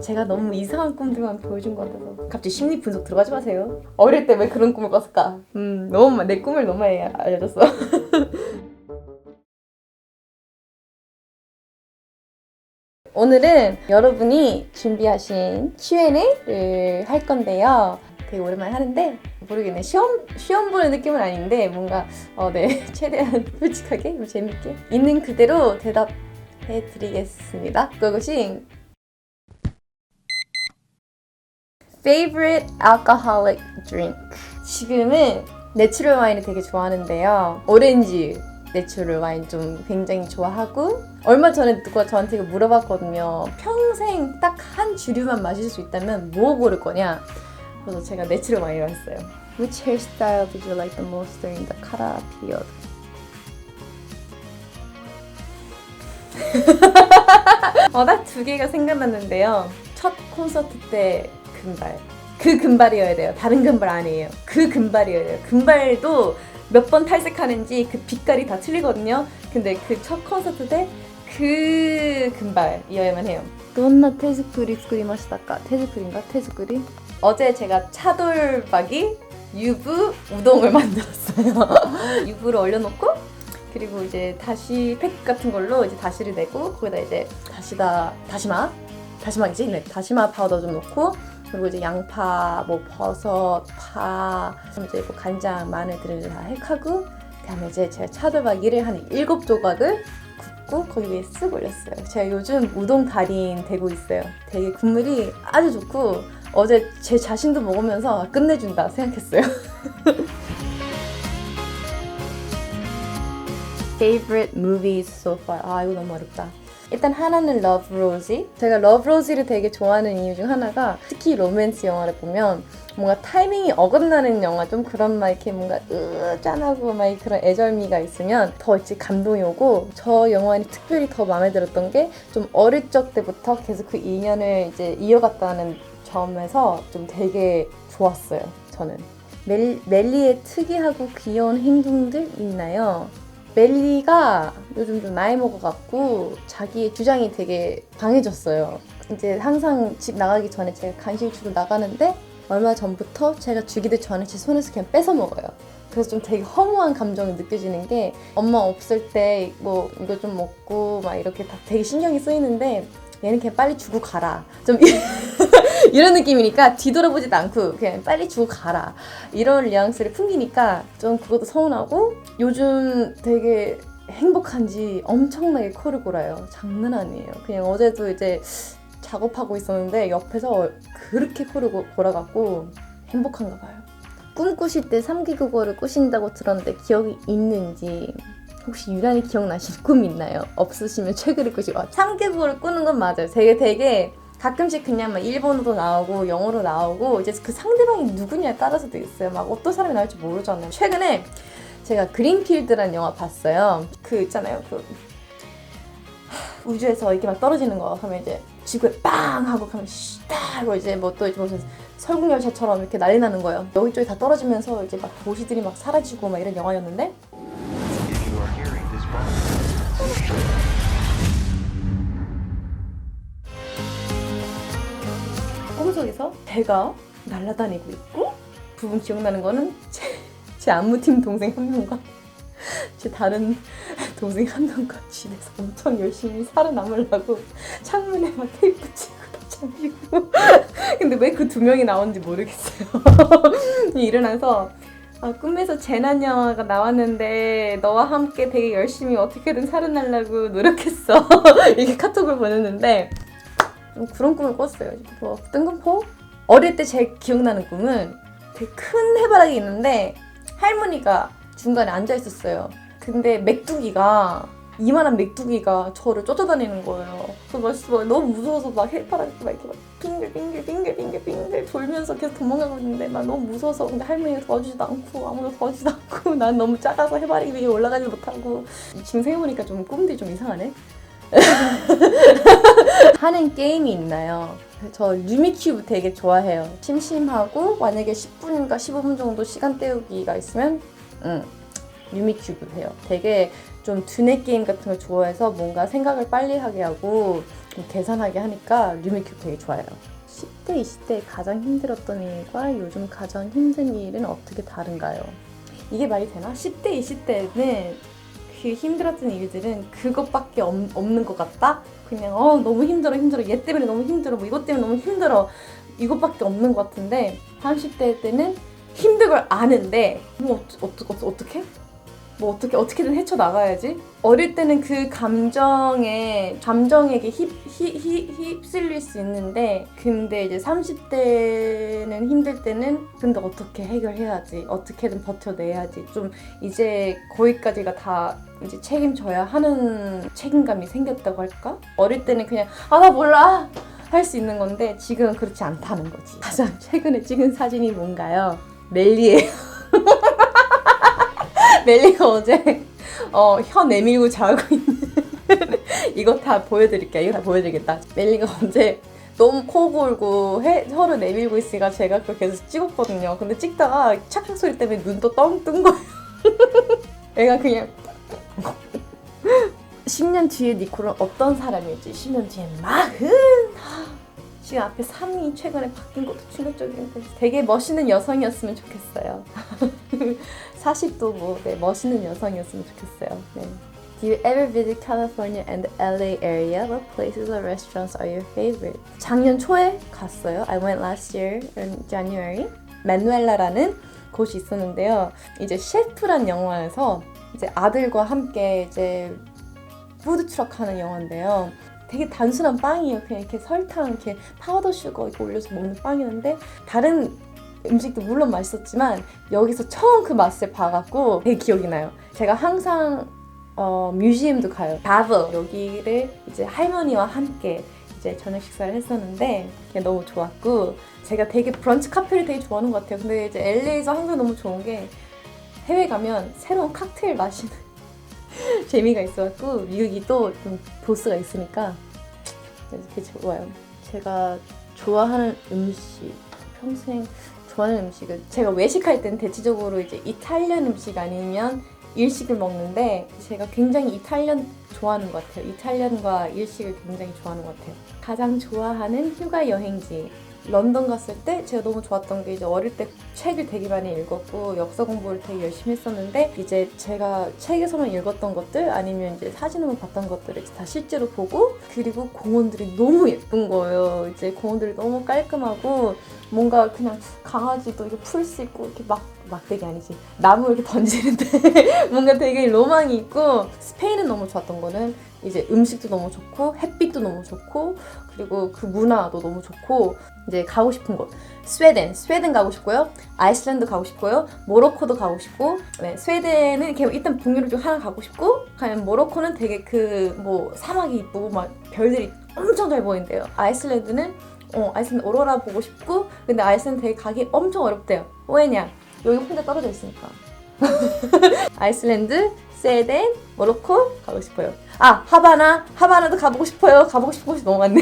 제가 너무 이상한 꿈들만 보여준 것 같아서 갑자기 심리 분석 들어가지 마세요. 어릴 때 왜 그런 꿈을 꿨을까? 음 너무 마- 내 꿈을 너무 많이 알려줬어. 오늘은 여러분이 준비하신 Q&A를 할 건데요. 되게 오랜만에 하는데 모르겠네 시험 시험 보는 느낌은 아닌데 뭔가 어네 최대한 솔직하게 재밌게 있는 그대로 대답해 드리겠습니다. 그것이 favorite alcoholic drink 지금은 내추럴 와인을 되게 좋아하는데요. 오렌지 내추럴 와인 좀 굉장히 좋아하고 얼마 전에 누가 저한테 이거 물어봤거든요. 평생 딱 한 주류만 마실 수 있다면 뭐 고를 거냐? 그래서 제가 내추럴 와인을 했어요. Which hairstyle did you like the most during the Kara period? 어, 딱 두 개가 생각났는데요. 첫 콘서트 때 금발. 그 금발이어야 돼요. 다른 금발 아니에요. 그 금발이어야 돼요. 금발도 몇 번 탈색하는지 그 빛깔이 다 틀리거든요. 근데 그 첫 콘서트 때 그 금발이어야만 해요. どんな手作り作りましたか? 태즈쿠리인가? 태즈쿠리? 어제 제가 차돌박이 유부 우동을 만들었어요. 유부를 얼려놓고 그리고 이제 다시 팩 같은 걸로 이제 다시를 내고 거기다 이제 다시다 다시마 다시마이지 네 다시마 파우더 좀 넣고 그리고 이제 양파 뭐 버섯 파 이제 뭐 간장 마늘 들을 다 핵하고 그다음에 이제 제가 차돌박이를 한 일곱 조각을 굽고 거기 위에 쓱 올렸어요. 제가 요즘 우동 달인 되고 있어요. 되게 국물이 아주 좋고 어제 제 자신도 먹으면서 끝내준다 생각했어요. favorite movies so far. 아 이거 너무 어렵다. 일단 하나는 Love Rosie. 제가 Love Rosie를 되게 좋아하는 이유 중 하나가 특히 로맨스 영화를 보면 뭔가 타이밍이 어긋나는 영화 좀 그런 막 이렇게 뭔가 으 짠하고 막 그런 애절미가 있으면 더 이제 감동이 오고 저 영화는 특별히 더 마음에 들었던 게 좀 어릴 적 때부터 계속 그 인연을 이제 이어갔다는 점에서 좀 되게 좋았어요. 저는 멜, 멜리의 특이하고 귀여운 행동들 있나요? 멜리가 요즘 좀 나이 먹어갖고 자기의 주장이 되게 강해졌어요. 이제 항상 집 나가기 전에 제가 간식 주고 나가는데 얼마 전부터 제가 주기도 전에 제 손에서 그냥 뺏어 먹어요. 그래서 좀 되게 허무한 감정이 느껴지는 게 엄마 없을 때 뭐 이거 좀 먹고 막 이렇게 다 되게 신경이 쓰이는데 얘는 그냥 빨리 주고 가라. 좀 이런 느낌이니까 뒤돌아보지도 않고 그냥 빨리 주고 가라. 이런 뉘앙스를 풍기니까 좀 그것도 서운하고 요즘 되게 행복한지 엄청나게 코를 골아요. 장난 아니에요. 그냥 어제도 이제 작업하고 있었는데 옆에서 그렇게 코를 고- 골아갖고 행복한가 봐요. 꿈 꾸실 때 3기 국어를 꾸신다고 들었는데 기억이 있는지 혹시 유란히 기억나시는 꿈 있나요? 없으시면 최근에 꾸시고 3기 국어를 꾸는 건 맞아요. 되게 되게 가끔씩 그냥 막 일본어도 나오고 영어로 나오고 이제 그 상대방이 누구냐에 따라서도 있어요. 막 어떤 사람이 나올지 모르잖아요. 최근에 제가 그린필드라는 영화 봤어요. 그 있잖아요. 그 하, 우주에서 이렇게 막 떨어지는 거 하면 이제 지구에 빵 하고 가면 딱 하고 이제 뭐 또 무슨 설국열차처럼 이렇게 난리 나는 거예요. 여기저기 다 떨어지면서 이제 막 도시들이 막 사라지고 막 이런 영화였는데 꿈속에서 배가 날아다니고 있고 부분 기억나는 거는 제, 제 안무팀 동생 한 명과 제 다른 동생 한 명과 집에서 엄청 열심히 살아남으려고 창문에 막 테이프 치고 다 잠기고. 근데 왜 그 두 명이 나오는지 모르겠어요. 일어나서 아, 꿈에서 재난 영화가 나왔는데 너와 함께 되게 열심히 어떻게든 살아나려고 노력했어. 이렇게 카톡을 보냈는데 좀 그런 꿈을 꿨어요. 뭐 뜬금포? 어릴 때 제 기억나는 꿈은 되게 큰 해바라기 있는데 할머니가 중간에 앉아 있었어요. 근데 메뚜기가 이만한 메뚜기가 저를 쫓아다니는 거예요. 그래서 막 너무 무서워서 막 해바라기 막 이렇게 막 빙글 빙글 빙글 빙글 빙글 돌면서 계속 도망가고 있는데 막 너무 무서워서 근데 할머니가 도와주지도 않고 아무도 도와주지도 않고 난 너무 작아서 해바라기 위에 올라가지 못하고 지금 생각해보니까 좀 꿈들이 좀 이상하네. 하는 게임이 있나요? 저 루미큐브 되게 좋아해요. 심심하고 만약에 10분인가 15분 정도 시간 때우기가 있으면 응, 루미큐브 해요. 되게 좀 두뇌 게임 같은 걸 좋아해서 뭔가 생각을 빨리 하게 하고 좀 계산하게 하니까 뉴미큐 되게 좋아요. 10대, 20대 가장 힘들었던 일과 요즘 가장 힘든 일은 어떻게 다른가요? 이게 말이 되나? 10대, 20대는 그 힘들었던 일들은 그것밖에 없, 없는 것 같다? 그냥 어 너무 힘들어 힘들어 얘 때문에 너무 힘들어 뭐 이것 때문에 너무 힘들어 이것밖에 없는 것 같은데 30대 때는 힘든 걸 아는데 뭐 어, 어, 어, 어떻게? 뭐 어떻게 어떻게든 헤쳐 나가야지. 어릴 때는 그 감정에 감정에게 휩, 휩, 휩, 휩쓸릴 수 있는데 근데 이제 30대는 힘들 때는 근데 어떻게 해결해야지 어떻게든 버텨내야지 좀 이제 거기까지가 다 이제 책임져야 하는 책임감이 생겼다고 할까? 어릴 때는 그냥 아 나 몰라 할 수 있는 건데 지금은 그렇지 않다는 거지. 가장 최근에 찍은 사진이 뭔가요? 멜리예요. 멜리가 어제 어, 혀 내밀고 자고 있는 이거 다 보여드릴게요. 이거 다 보여드리겠다. 멜리가 어제 너무 코 골고 해, 혀를 내밀고 있으니까 제가 그걸 계속 찍었거든요. 근데 찍다가 착착 소리 때문에 눈도 떵 뜬 거예요. 애가 그냥 10년 뒤에 니콜은 어떤 사람일지 10년 뒤에 마흔 지금 앞에 3이 최근에 바뀐 것도 충격적인데 되게 멋있는 여성이었으면 좋겠어요 40도 뭐 네, 멋있는 여성이었으면 좋겠어요 네. Do you ever visit California and LA area? What places or restaurants are your favorite? 작년 초에 갔어요. I went last year in January. 마누엘라라는 곳이 있었는데요. 이제 셰프란 영화에서 이제 아들과 함께 이제 푸드 트럭 하는 영화인데요. 되게 단순한 빵이에요. 그냥 이렇게 설탕, 이렇게 파우더 슈거 이렇게 올려서 먹는 빵이었는데 다른 음식도 물론 맛있었지만 여기서 처음 그 맛을 봐갖고 되게 기억이 나요. 제가 항상 어, 뮤지엄도 가요. 바브 여기를 이제 할머니와 함께 이제 저녁 식사를 했었는데 너무 좋았고 제가 되게 브런치 카페를 되게 좋아하는 것 같아요. 근데 이제 LA에서 항상 너무 좋은 게 해외 가면 새로운 칵테일 마시는 재미가 있어갖고 미국이 또좀 보스가 있으니까 되게 좋아요. 제가 좋아하는 음식 평생 좋아하는 음식은 제가 외식할 때는 대체적으로 이제 이탈리안 음식 아니면 일식을 먹는데 제가 굉장히 이탈리안 좋아하는 것 같아요. 이탈리안과 일식을 굉장히 좋아하는 것 같아요. 가장 좋아하는 휴가 여행지 런던 갔을 때 제가 너무 좋았던 게 이제 어릴 때 책을 되게 많이 읽었고 역사 공부를 되게 열심히 했었는데 이제 제가 책에서만 읽었던 것들 아니면 이제 사진으로 봤던 것들을 다 실제로 보고 그리고 공원들이 너무 예쁜 거예요. 이제 공원들이 너무 깔끔하고 뭔가 그냥 강아지도 이렇게 풀 수 있고 이렇게 막 막대기 아니지 나무 이렇게 던지는데 뭔가 되게 로망이 있고 스페인은 너무 좋았던 거는 이제 음식도 너무 좋고 햇빛도 너무 좋고 그리고 그 문화도 너무 좋고 이제 가고 싶은 곳. 스웨덴. 스웨덴 가고 싶고요. 아이슬란드 가고 싶고요. 모로코도 가고 싶고 네, 스웨덴은 이렇게 일단 북유럽 중 하나 가고 싶고 가면 모로코는 되게 그 뭐 사막이 이쁘고 막 별들이 엄청 잘 보인대요. 아이슬란드는 어 아이슬란드 오로라 보고 싶고 근데 아이슬란드 되게 가기 엄청 어렵대요. 왜냐? 여기 혼자 떨어져 있으니까. 아이슬란드 스웨덴 모로코 가고 싶어요 아 하바나 하바나도 가보고 싶어요 가보고 싶은 곳이 너무 많네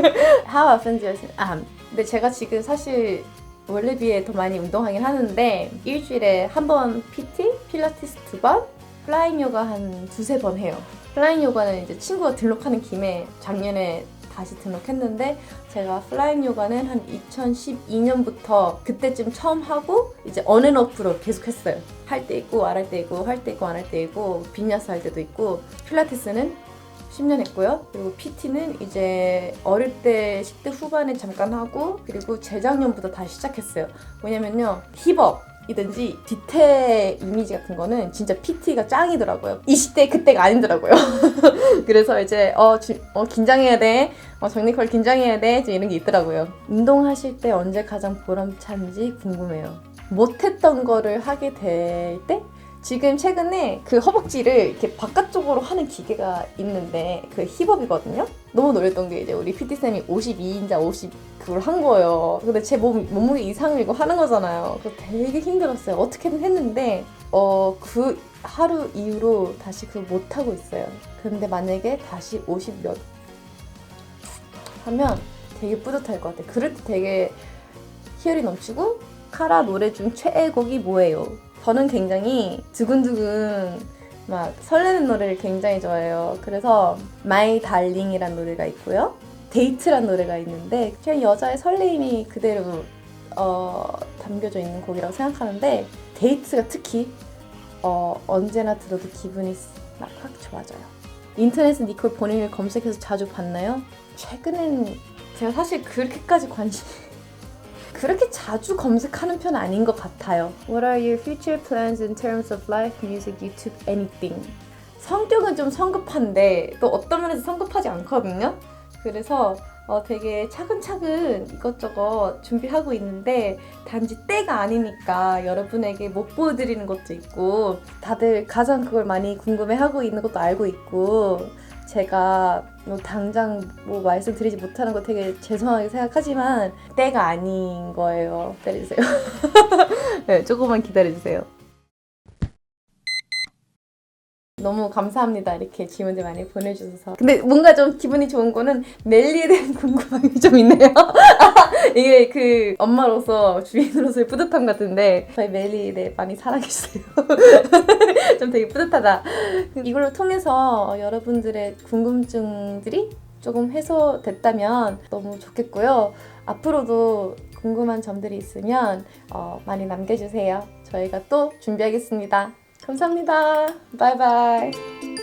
How often do you? 아, 근데 제가 지금 사실 원래 비해 더 많이 운동하긴 하는데 일주일에 한 번 PT, 필라테스 두 번, 플라잉 요가 한 두세 번 해요. 플라잉 요가는 이제 친구가 등록하는 김에 작년에 다시 등록했는데 제가 플라잉 요가는 한 2012년부터 그때쯤 처음 하고 이제 언앤오프로 계속 했어요. 할 때 있고 안 할 때 있고 할 때 있고 안 할 때 있고 빈야스 할 때도 있고 필라테스는 10년 했고요. 그리고 PT는 이제 어릴 때 10대 후반에 잠깐 하고 그리고 재작년부터 다시 시작했어요. 왜냐면요. 힙업 이든지 디테 이미지 같은 거는 진짜 PT가 짱이더라고요. 20대 그때가 아니더라고요. 그래서 이제 어, 지- 어, 긴장해야 돼. 어, 정리컬 긴장해야 돼. 이런 게 있더라고요. 운동하실 때 언제 가장 보람찬지 궁금해요. 못했던 거를 하게 될 때? 지금 최근에 그 허벅지를 이렇게 바깥쪽으로 하는 기계가 있는데 그 힙업이거든요. 너무 놀랬던 게 이제 우리 PT 쌤이 52인자 50 그걸 한 거예요. 근데 제 몸 몸무게 이상을 이거 하는 거잖아요. 그래서 되게 힘들었어요. 어떻게든 했는데 어 그 하루 이후로 다시 그걸 못 하고 있어요. 근데 만약에 다시 50 몇 하면 되게 뿌듯할 것 같아요. 그럴 때 되게 희열이 넘치고 카라 노래 중 최애곡이 뭐예요? 저는 굉장히 두근두근 막 설레는 노래를 굉장히 좋아해요. 그래서 My Darling이란 노래가 있고요. 데이트란 노래가 있는데 그냥 여자의 설레임이 그대로 어, 담겨져 있는 곡이라고 생각하는데 데이트가 특히 어, 언제나 들어도 기분이 막 확 좋아져요. 인터넷에 니콜 보닝을 검색해서 자주 봤나요? 최근엔 제가 사실 그렇게까지 관심 그렇게 자주 검색하는 편 아닌 것 같아요. What are your future plans in terms of life, music, YouTube, anything? 성격은 좀 성급한데 또 어떤 면에서 성급하지 않거든요. 그래서 어, 되게 차근차근 이것저것 준비하고 있는데 단지 때가 아니니까 여러분에게 못 보여드리는 것도 있고 다들 가장 그걸 많이 궁금해하고 있는 것도 알고 있고 제가 뭐 당장 뭐 말씀드리지 못하는 거 되게 죄송하게 생각하지만 때가 아닌 거예요. 기다려주세요. 네, 조금만 기다려주세요. 너무 감사합니다. 이렇게 질문들 많이 보내주셔서. 근데 뭔가 좀 기분이 좋은 거는 멜리에 대한 궁금함이 좀 있네요. 이게 그 엄마로서 주인으로서의 뿌듯함 같은데 저희 멜리에 대해 많이 사랑해주세요. 좀 되게 뿌듯하다. 이걸로 통해서 여러분들의 궁금증들이 조금 해소됐다면 너무 좋겠고요. 앞으로도 궁금한 점들이 있으면 어, 많이 남겨주세요. 저희가 또 준비하겠습니다. 감사합니다. 바이바이.